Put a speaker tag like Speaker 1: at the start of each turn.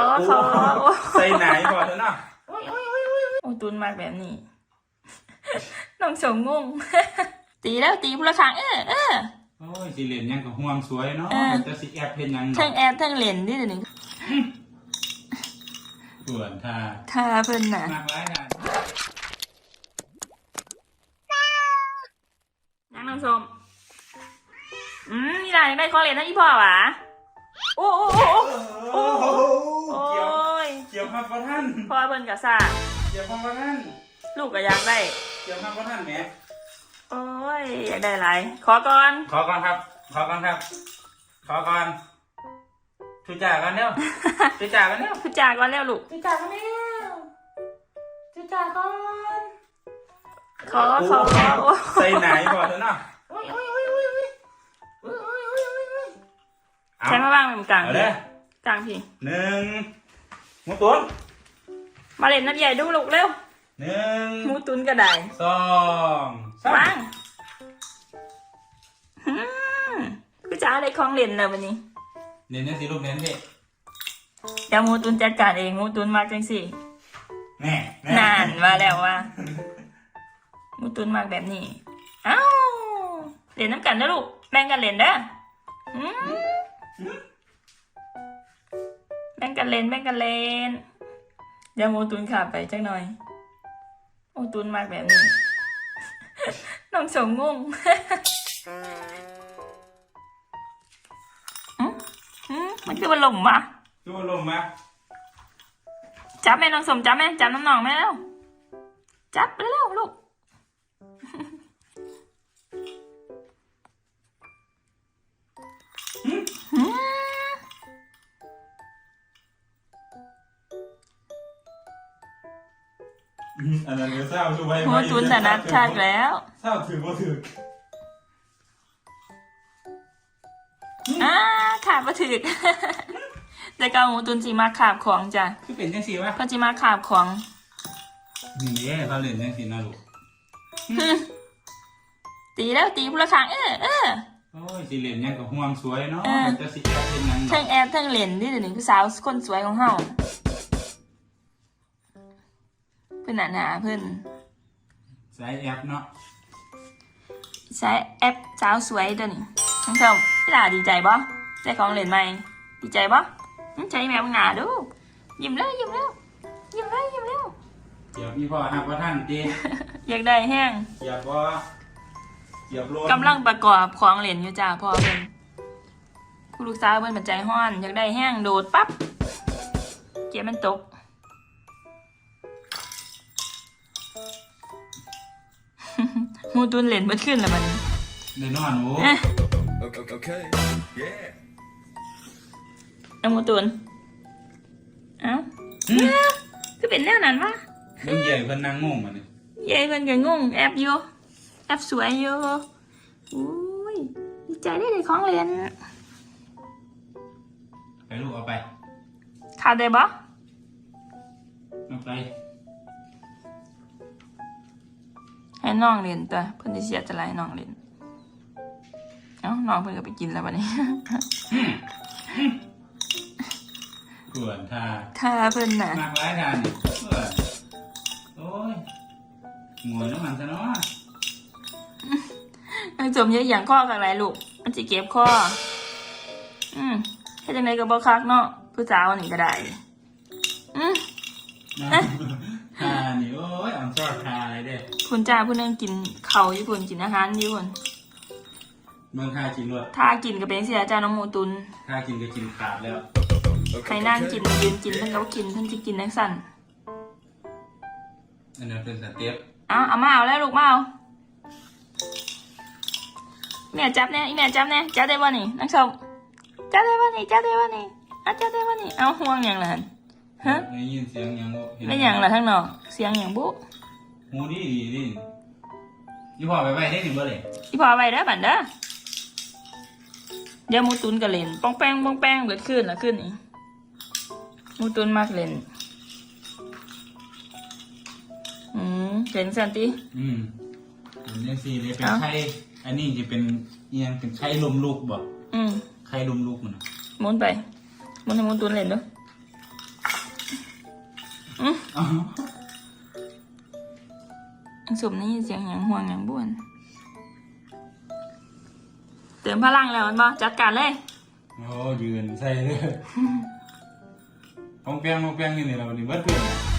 Speaker 1: อขอโอ้
Speaker 2: ใส่ไหนก่อนเถอะเนาะ
Speaker 1: โอ้ยโอ้ยโอ้ยโอ้ยโอ้ยตุนมากแบบนี้น้องสมงง ตีแล้วตีพละครั้งเออเออ
Speaker 2: โอ้ยสิเหรียญยังกับห่วงสวยเนาะ
Speaker 1: เออ
Speaker 2: จะสิแอบเห็นยัง
Speaker 1: ทั้ง
Speaker 2: เนาะ
Speaker 1: แอบทั้งเหรียญนี่เดี๋ยวนี้
Speaker 2: ส่วนท่า
Speaker 1: ท่าเพิ่นน่ะ
Speaker 2: มากร้ายค่ะ
Speaker 1: นังน้องสมอืมนี่ล่ะยังได้ของเหรียญทั้งอีพ่อหวะโอ้โอ้โอ้โอ้
Speaker 2: ขอท่านเพ่า
Speaker 1: เบิ่นกับซา
Speaker 2: เดี๋ยวมาพอท่าน
Speaker 1: ลูกก็อยางได้
Speaker 2: เดี๋ยวมาพอท่านแม่
Speaker 1: โอ้ยอยากได้หลายขอก่อน
Speaker 2: ขอก่อนครับ ขอก่อนครับ ขอก่อนทุจ่ากันเร็วทุจ่ากันเร็ว
Speaker 1: ทุจ่าก่อนแล้วลูก
Speaker 2: ทุจ่ากันเร็วทุจ่าก่อน
Speaker 1: ขอขอ
Speaker 2: ใส่ไหนก่อนเถอะเนาะ
Speaker 1: ใช้มาบ้างเป็นกลางพี่กลางพี่
Speaker 2: หนึ่ง หมูตุ๋น
Speaker 1: มาเล่นน้ำใหญ่ดูลูกเร็ว
Speaker 2: หนึ่ง
Speaker 1: หมูตุนกระได
Speaker 2: สองสาม
Speaker 1: วางอืมคือจะเอาอะไรของเล่นเลยวันนี้
Speaker 2: เน้นนะสิลูกเน้นสิ
Speaker 1: เดี๋ยวหมูตุนจัดการเองหมูตุนมาจังสิ
Speaker 2: แน่แนา
Speaker 1: นมาแล้วว่าหมูตุนมาแบบนี้เอ้าเล่นน้ำกันนะลูกแบ่งกันเล่นเด้ออืม แบ่งกันเล่นแบ่งกันเล่นเดี๋ยวหมูตุนขาไปจังหน่อยหมูตุนมาแบบนี้ น้องสมงงอืมอืมมันคือมันหลงมา
Speaker 2: ดูลมมา
Speaker 1: จับแม่น้องสมจับแม่จับน้ำหนองแม่แล้ว จับเร็วๆลูก
Speaker 2: อืมอันนั้นเดี๋ยวเศร้าช่วย
Speaker 1: หัวตุนแต่นัดชากแล้ว
Speaker 2: เศร้าถือว่าถือ
Speaker 1: อ่าขาบมาถึกแต่ก็หมูตุนสีมาขาบของจ้ะ
Speaker 2: คือเป็นจังสีวะ
Speaker 1: เพ่อจีมาขาบของ
Speaker 2: นี่เด้เขาเล่นจังสีนะลูก
Speaker 1: ตีแล้วตีพละครั้งเออเออ
Speaker 2: โอ้ยสิเหรียญยังกับห่วงสวยเนาะ
Speaker 1: เออ
Speaker 2: จะสิแอบเห็นยัง
Speaker 1: ทั้
Speaker 2: เนาะ
Speaker 1: งแอบทั้งเหรียญนี่เดี๋ยวนี้คือสาวคนสวยของเฮา เพื่อนหนาหนาเพื่อน
Speaker 2: สายแอบเนาะ
Speaker 1: ใช้แอปสาวสวยตัวนี้น้องชมพี่หลาดีใจบ่ได้ของเหรียญใหม่ดีใจบ่อื้อใจแมวหนาดูยิ้มเลยยิ้มแล้วยิ้มเลยยิ้มแล้ว
Speaker 2: เดี๋ยวพี่พ่อหักว่าท่านดี
Speaker 1: อยากได้แห้ง
Speaker 2: เกียบว่าเกียบรถ
Speaker 1: กำลังประกอบของเหรียญอยู่จ้าพ่อเพิ่นผู้ลูกสาวเพิ่นมันใจห้อน อยากได้แห้งโดดปั๊บเกียร์มันตก มูตุนเหรียญเบิดขึ้นแล้วมัน
Speaker 2: เดี๋ยวนอนโอ้
Speaker 1: เอ๊ะ
Speaker 3: Okay. okay. Yeah.
Speaker 1: เอาหมูตุนเอ้าคือเป็นแนวนั้นวะ
Speaker 2: เรื่องใหญ่เพิ่นนั่งงงมันนี่
Speaker 1: ยายเพิ่นก็งงแอบอยู่แอบสวยอยู่อุ้ยดีใจได้เลยของเหรียญ
Speaker 2: ไปลูกเอาไป
Speaker 1: ขาดได้บ่
Speaker 2: เอาไป
Speaker 1: ให้น้องเรียนตัวเพิ่นสิเสียจะไรน้องเรียนเอ้าน้องเพิ่นก็ไปกินแล้วบัดนี้
Speaker 2: กวนท่า
Speaker 1: ถ้าเพิ่นน่ะ
Speaker 2: มากร้ายทานนี่เพื่อนโอ้ยงวยน้ำมันซะเนาะ
Speaker 1: นางจมเยอะอย่างข้อกับไรลูก มันสิเก็บข้อ อืมเฮ็ดจังไดก็บ่คักเนาะผู้สาวนี่ก็ได้ อืม
Speaker 2: ทานี่โอ้ยอ่อนซอดทาอะไรเด้
Speaker 1: คุณจ้าผู้หนึงกินข้าวอยู่พุ่นกินอาหารอยู่พุ่น
Speaker 2: เมืองทากินรวด
Speaker 1: ถ้ากินก็เป็นเสียจ้าน้องหมูตุน
Speaker 2: ทากินก็กินขาดแล้ว
Speaker 1: ใครนั่งกินยืนกินเพิ่นก็บ่กินเพิ่นสิกินจังซั่น
Speaker 2: อันนั้นเป็นสเต็ป
Speaker 1: เอาเอามาเอาแล้วลูกมาเอาแม่จับแน่อีแม่จับแน่จับได้บ่นี่นักชมจับได้บ่นี่จับได้บ่นี่เอาจับได้บ่นี่เอาห่วงหยังล่ะหั่น ฮะ
Speaker 2: ได้ยินเสียงหยังบ่เห็
Speaker 1: ไม่หยังล่ะทั้งนอกเสียงหยังบุ
Speaker 2: หูดีดีดิยี่พ่อไปไปได้หนึ่งบ่เลย
Speaker 1: อีพอไว้เด้อบัดเด้อเดี๋ยวหมูตุนก็เล่นป้องแป้งป้องแป้งเบิดขึ้นละขึ้นอีกหมูตุนมากเล่นอืมเล่นสันติ
Speaker 2: อืมเป็นจังซี่เลยเป็น
Speaker 1: เอ้า
Speaker 2: ไข่อันนี้จะเป็นเอียงเป็นไข่ลมลูกบ่
Speaker 1: อืม
Speaker 2: ไข่ลมลูกมันน่ะ
Speaker 1: หมุนไปหมุนให้หมูตุนเล่นเด้ออืม
Speaker 2: อ๋อ
Speaker 1: สมนี่เสียงอย่างห่วงอย่างบ้วนเติมพลังแล้วมันบอจัดการเลย
Speaker 2: โอ้ยืนใส่เลยมองเปียงมองเปียงอยู่นี่เราวันนี้เบิดเพื่อน